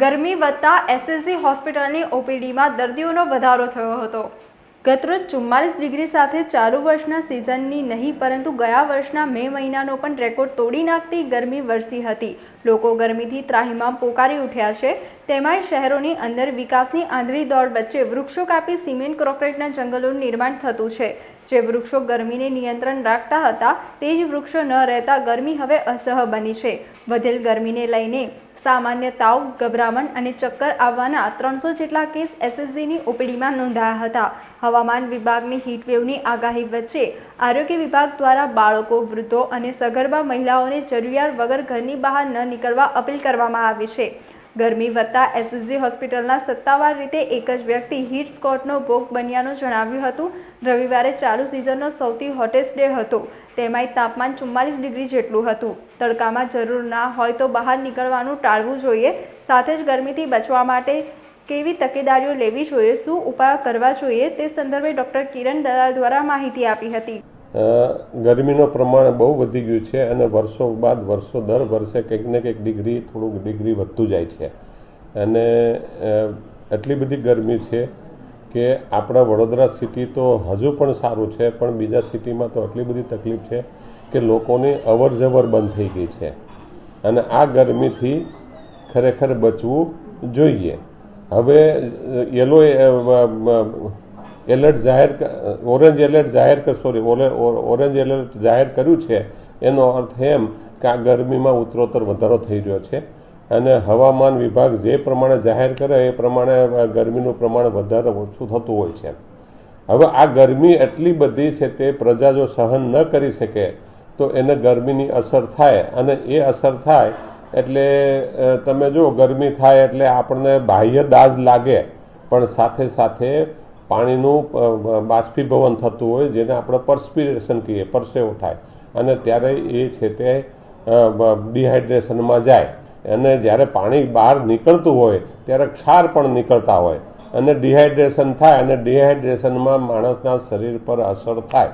ગરમી વધતા એસએસજી હોસ્પિટલની ઓપીડીમાં દર્દીઓનો વધારો થયો હતો. ગતરોજ ચુમ્માલીસ ડિગ્રી સાથે ચાલુ વર્ષના સિઝનની નહીં, પરંતુ ગયા વર્ષના મે મહિનાનો પણ રેકોર્ડ તોડી નાખતી ગરમી વરસી હતી. લોકો ગરમીથી ત્રાહીમાં પોકારી ઉઠ્યા છે. તેમાંય શહેરોની અંદર વિકાસની આંધળી દોડ વચ્ચે વૃક્ષો કાપી સિમેન્ટ કોર્પોરેટના જંગલોનું નિર્માણ થતું છે. જે વૃક્ષો ગરમીને નિયંત્રણ રાખતા હતા, તે જ વૃક્ષો ન રહેતા ગરમી હવે અસહ બની છે. વધેલ ગરમીને લઈને સામાન્ય તાવ ગભરામણ અને ચક્કર આવવાના ત્રણસો જેટલા કેસ એસએસજીની ઓપીડીમાં નોંધાયા હતા. હવામાન વિભાગની હીટવેવની આગાહી વચ્ચે આરોગ્ય વિભાગ દ્વારા બાળકો, વૃદ્ધો અને સગર્ભા મહિલાઓને જરૂરિયાત વગર ઘરની બહાર ન નીકળવા અપીલ કરવામાં આવી છે. ગરમી વધતા એસએસજી હોસ્પિટલના સત્તાવાર રીતે એક જ વ્યક્તિ હીટ સ્કોટનો ભોગ બન્યાનું જણાવ્યું હતું. રવિવારે ચાલુ સિઝનનો સૌથી હોટેસ્ટ ડે હતો. તેમાંય તાપમાન ચુમ્માલીસ ડિગ્રી જેટલું હતું. તડકામાં જરૂર ના હોય તો બહાર નીકળવાનું ટાળવું જોઈએ. સાથે જ ગરમીથી બચવા માટે કેવી તકેદારીઓ લેવી જોઈએ, શું ઉપાયો કરવા જોઈએ તે સંદર્ભે ડૉક્ટર કિરણ દલાલ દ્વારા માહિતી આપી હતી. ગરમીનું પ્રમાણ બહુ વધી ગયું છે અને વર્ષો બાદ વર્ષો દર વર્ષે કંઈક ને કંઈક ડિગ્રી, થોડુંક ડિગ્રી વધતું જાય છે. અને એટલી બધી ગરમી છે કે આપણા વડોદરા સિટી તો હજુ પણ સારું છે, પણ બીજા સિટીમાં તો એટલી બધી તકલીફ છે કે લોકોની અવર જવર બંધ થઈ ગઈ છે. અને આ ગરમીથી ખરેખર બચવું જોઈએ. હવે યલો એલર્ટ જાહેર ઓરેન્જ એલર્ટ જાહેર સોરી ઓરે- ઓરેન્જ એલર્ટ જાહેર કર્યું છે, એનો અર્થ એમ કે આ ગરમીમાં ઉત્તરોત્તર વધારો થઈ રહ્યો છે અને હવામાન વિભાગ જે પ્રમાણે જાહેર કરે એ પ્રમાણે ગરમીનું પ્રમાણ વધારે ઓછું થતું હોય છે. હવે આ ગરમી એટલી બધી છે તે પ્રજા જો સહન ન કરી શકે તો એને ગરમીની અસર થાય અને એ અસર થાય એટલે તમે જો ગરમી થાય એટલે આપણને બાહ્ય દાજ લાગે પણ સાથે સાથે પાણીનું બાષ્પીભવન થતું હોય જેને આપણે પરસ્પિરેશન કહીએ, પરસેવો થાય. અને ત્યારે એ છે તે ડિહાઇડ્રેશનમાં જાય. અને જ્યારે પાણી બહાર નીકળતું હોય, ત્યારે ક્ષાર પણ નીકળતા હોય. અને ડિહાઇડ્રેશન થાય અને ડિહાઇડ્રેશનમાં માણસના શરીર પર અસર થાય.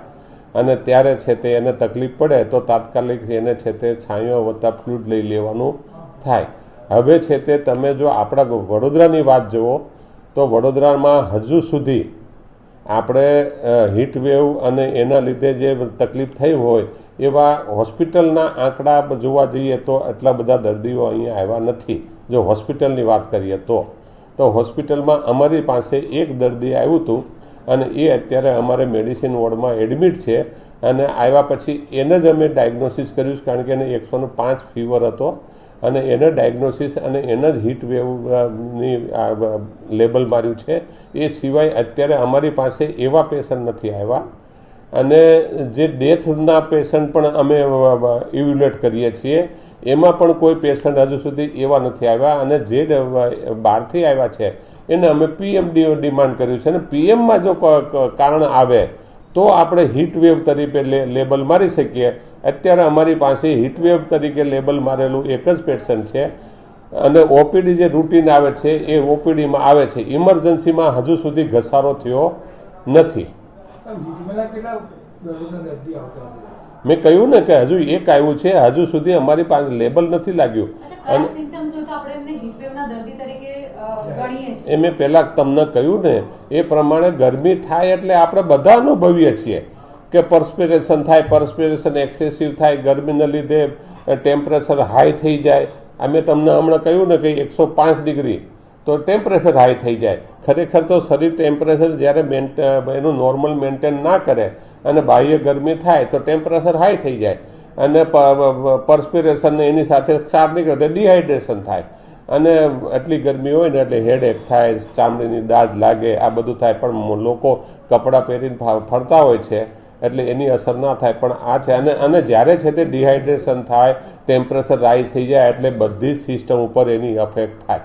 અને ત્યારે છે તે એને તકલીફ પડે, તો તાત્કાલિક એને છે તે છાંયો વત્તા ફ્લૂડ લઈ લેવાનું થાય. હવે છે તે તમે જો આપણા વડોદરાની વાત જુઓ તો વડોદરામાં હજુ સુધી આપણે હીટવેવ અને એના લીધે જે તકલીફ થઈ હોય એવા હોસ્પિટલના આંકડા જોવા જઈએ તો એટલા બધા દર્દીઓ અહીંયા આવ્યા નથી. જો હોસ્પિટલની વાત કરીએ તો તો હોસ્પિટલમાં અમારી પાસે એક દર્દી આવ્યું હતું અને એ અત્યારે અમારે મેડિસિન વોર્ડમાં એડમિટ છે અને આવ્યા પછી એને જ અમે ડાયગ્નોસિસ કર્યું કારણ કે એને એકસોનો પાંચ ફીવર હતો. અને એને ડાયગ્નોસિસ અને એના જ હીટ વેવની લેબલ માર્યું છે. એ સિવાય અત્યારે અમારી પાસે એવા પેશન્ટ નથી આવ્યા. અને જે ડેથના પેશન્ટ પણ અમે ઇવ્યુલેટ કરીએ છીએ, એમાં પણ કોઈ પેશન્ટ હજુ સુધી એવા નથી આવ્યા. અને જે બહારથી આવ્યા છે, એને અમે પીએમ ડિમાન્ડ કર્યું છે. અને પીએમમાં જો કારણ આવે તો આપણે હીટવેવ તરીકે લેબલ મારી શકીએ. અત્યારે અમારી પાસે હીટવેવ તરીકે લેબલ મારેલું એક જ પેશન્ટ છે. અને ઓપીડી જે રૂટીન આવે છે, એ ઓપીડીમાં આવે છે. ઇમરજન્સીમાં હજુ સુધી ઘસારો થયો નથી. મેં કહ્યું ને કે હજુ એક આવ્યું છે હજુ સુધી અમારી પાસે લેબલ નથી લાગ્યું. એ મેં પહેલાં તમને કહ્યું ને એ પ્રમાણે ગરમી થાય એટલે આપણે બધા અનુભવીએ છીએ કે પરસ્પિરેશન થાય પરસ્પિરેશન એક્સેસિવ થાય ગરમીને લીધે ટેમ્પરેચર હાઈ થઈ જાય. અમે તમને હમણાં કહ્યું ને કે એકસો પાંચ ડિગ્રી તો ટેમ્પરેચર હાઈ થઈ જાય. ખરેખર તો શરીર ટેમ્પરેચર જ્યારે મેન્ટ એનું નોર્મલ મેન્ટેન ના કરે અને બાહ્ય ગરમી થાય તો ટેમ્પરેચર હાઈ થઈ જાય. અને પરસ્પિરેશન એની સાથે ક્ષાર નીકળે તો ડિહાઇડ્રેશન થાય. અને એટલી ગરમી હોય ને એટલે હેડેક થાય, ચામડીની દાદ લાગે, આ બધું થાય. પણ લોકો કપડાં પહેરીને ફરતા હોય છે એટલે એની અસર ના થાય. પણ આ છે, અને અને જ્યારે છે તે ડિહાઇડ્રેશન થાય ટેમ્પરેચર રાઈઝ થઈ જાય એટલે બધી સિસ્ટમ ઉપર એની અફેક્ટ થાય.